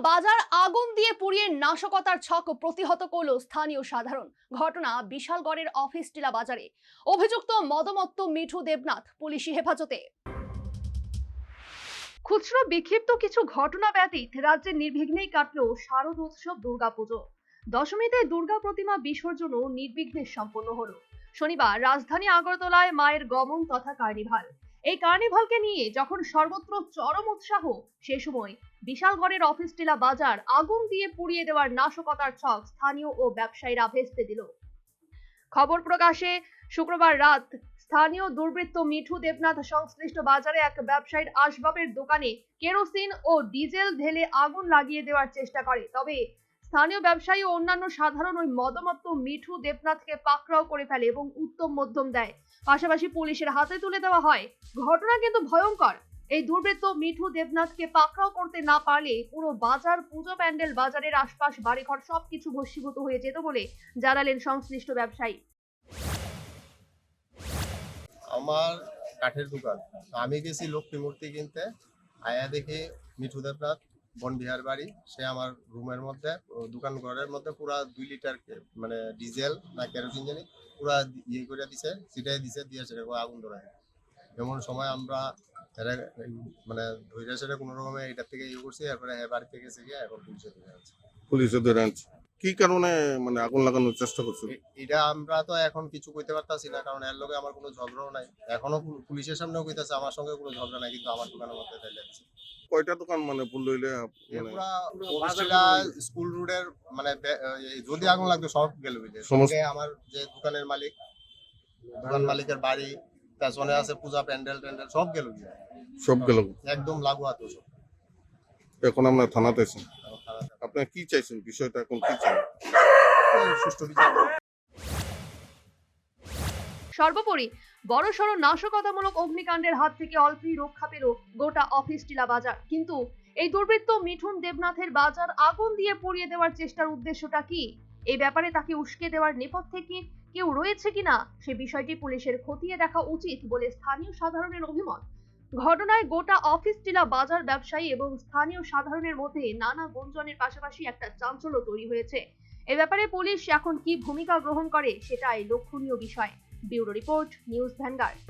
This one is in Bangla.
বাজার আগুন দিয়ে পুড়িয়ে নাশকতার ছক প্রতিহত করল স্থানীয় সাধারণ। ঘটনা বিশালগড়ের অফিস টিলা বাজারে। অভিযুক্ত মদমত্ত মিঠু দেবনাথ, পুলিশি হেফাজতে। খুচরো বিক্ষিপ্ত কিছু ঘটনা ব্যতীত রাজ্যে নির্বিঘ্নেই কাটল শারদ উৎসব দুর্গাপুজো। দশমীতে দুর্গা প্রতিমা বিসর্জনও নির্বিঘ্নে সম্পন্ন হলো। শনিবার রাজধানী আগরতলায় মায়ের গমন তথা কার্নিভাল। এই কার্নিভালকে নিয়ে যখন সর্বত্র চরম উৎসাহ, সে সময় বিশালগড়ের অফিস টিলা বাজার আগুন দিয়ে পুড়িয়ে দেওয়ার নাশকতার ছক স্থানীয় ও ব্যবসায়ীরা ভেস্তে দিল। খবর প্রকাশে শুক্রবার রাত স্থানীয় দুর্বৃত্ত মিঠু দেবনাথ সংশ্লিষ্ট বাজারে এক ব্যবসায়ীর আসবাবের দোকানে কেরোসিন ও ডিজেল ঢেলে আগুন লাগিয়ে দেওয়ার চেষ্টা করে। তবে স্থানীয় ব্যবসায়ী ও অন্যান্য সাধারণ ওই মদমত্ত মিঠু দেবনাথকে পাকড়াও করে ফেলে এবং উত্তম মধ্যম দেয়। পাশাপাশি পুলিশের হাতে তুলে দেওয়া হয়। ঘটনা কিন্তু ভয়ঙ্কর। এই দুর্বৃত্ত মিঠু দেবনাথকে পাকড়াও করতে না পারলে পুরো বাজার, পুজো প্যান্ডেল, বাজারের আশপাশ, বাড়িঘর সবকিছু ভস্মীভূত হয়ে যেত বলে জানালেন সংশ্লিষ্ট ব্যবসায়ী। আমার কাঠের দোকান। আমি গেছি লক্ষ্মী মূর্তি কিনতে। আয়া দেখি মিঠু দেবনাথ বনবিহার বাড়ি। সে আমার রুমের মধ্যে দোকান ঘরের মধ্যে পুরা দুই লিটার মানে ডিজেল না কেরোসিন জানি, পুরা ইয়ে করে দিছে, ছিটাই দিছে, দিয়ে সেটা আগুন ধরায়। এমন সময় আমরা মানে ধৈর্য সেটা কোনো রকমে এটার থেকে ইয়ে করছি, এরপরে হ্যাঁ বাড়িতে গেছে গিয়ে এখন পুলিশে ধরে আনছে পুলিশে ধরে আনছে। কি কারণে মানে আগুন লাগানোর চেষ্টা করছে? এটা আমরা তো এখন কিছু কইতে পারতাছি না কারণ এর লগে আমার কোনো ঝগড়াও নাই। এখনও পুলিশের সামনেও কইতাছে আমার সঙ্গে কোনো ঝগড়া নাই কিন্তু আমার দোকানের মধ্যে ফেলে দিচ্ছে কয়টা দোকান মানে পুল লইলে মানে স্কুল রোডের মানে যদি আগুন লাগতো সব গেল বুঝলে। সঙ্গে আমার যে দোকানের মালিক দোকান মালিকের বাড়ি পেছনে আছে পূজা প্যান্ডেল ট্যান্ডেল সব গেল। সব গেল। একদম লাগু হাত সব এখন আমরা থানাতে আছি। আমার খারাপ লাগে। আপনি কি চাইছেন? বিষয়টা এখন কি এই সুষ্ঠু বিচার সর্বোপরি নাশকতামূলক অগ্নিকাণ্ডের হাত থেকে অল্পই রক্ষা পেল গোটা অফিস টিলা বাজার। কিন্তু এই দুর্বৃত্ত মিঠুন দেবনাথের বাজার আগুন দিয়ে পুড়িয়ে দেওয়ার চেষ্টার উদ্দেশ্যটা কি? এই ব্যাপারে তাকে উস্কে দেওয়ার নেপথ্যে কি কেউ রয়েছে কিনা? সে বিষয়টি পুলিশের খতিয়ে দেখা উচিত বলে স্থানীয় সাধারণের অভিমত। ঘটনায় গোটা অফিস টিলা বাজার ব্যবসায়ী এবং স্থানীয় সাধারণের মধ্যে নানা গুঞ্জনের পাশাপাশি একটা চাঞ্চল্য তৈরি হয়েছে। এ ব্যাপারে পুলিশ এখন কি ভূমিকা গ্রহণ করে সেটাই লক্ষণীয় বিষয়। Bureau report, news Vanguard.